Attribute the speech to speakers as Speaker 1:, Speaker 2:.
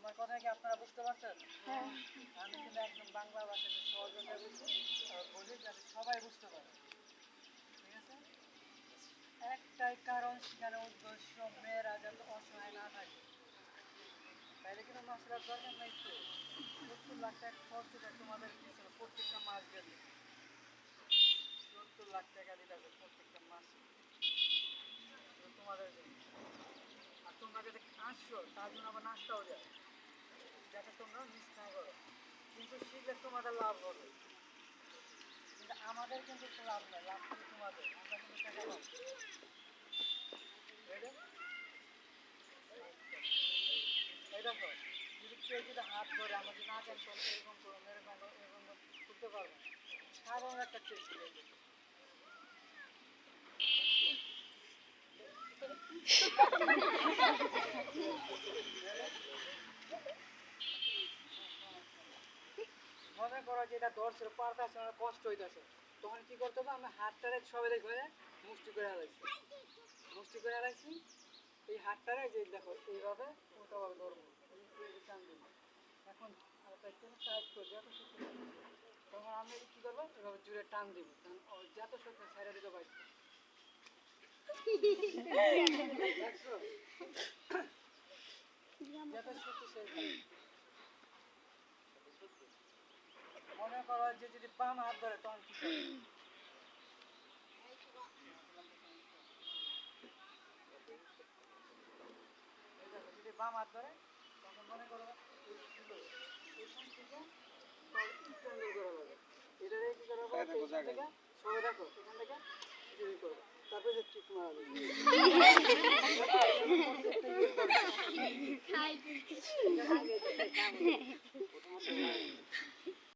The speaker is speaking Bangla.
Speaker 1: আমার কথা কি আপনারা বুঝতে পারছেন?
Speaker 2: হ্যাঁ।
Speaker 1: আমি কিন্তু একদম বাংলা ভাষাতে সহজ ভাষায় বলছি আর বলি যাতে সবাই বুঝতে পারে। ঠিক আছে? একটাই কারণ সেখানে উদ্দেশ্য মেয়েরা যাতে অসহায় না থাকে। তাইলে কিন্তু মশলার দরকার নাই তো। সত্তর লাখ টাকা খরচ তোমাদের পিছনে প্রত্যেকটা মাস গেলে। সত্তর লাখ টাকা দিতে হবে প্রত্যেকটা মাসে। তোমাদের জন্য। আর তোমরা যাতে আসছো তার জন্য আবার নাস্তাও দেয়। তোমরা মিস না করো। কিন্তু শিখলে তোমাদের লাভ হবে। কিন্তু আমাদের কিন্তু লাভ নেই, লাভ কিন্তু তোমাদের। আমরা কিন্তু টাকা পাবো যদি কেউ যদি হাত ধরে আমরা যদি না চান করতে এরকম করো এরকম এরকম করতে পারব। সাধারণ একটা চেষ্টা মনে করো যে এটা ধরছিল পারতেছে না কষ্ট হইতেছে, তখন কি করতে হবে? আমি হাতটারে সবাই দেখবে মুষ্টি করে আলাইছি মুষ্টি করে আলাইছি এই হাতটারে যে দেখো, এইভাবে ধরবো। এখন তখন আমি কি করব? এভাবে জুড়ে টান দিব। যত শক্ত পারি যত শক্তি সেই মনে করো যে যদি বাম হাত ধরে তখন কি যদি বাম হাত ধরে তখন মনে করো এখান থেকে। এটারে কি করা হবে? এখান থেকে,
Speaker 3: জায়গায়।
Speaker 1: সবাই এখান থেকে ইয়ে করবে। তারপরে যে টিপ মারা যাবে।
Speaker 2: খাই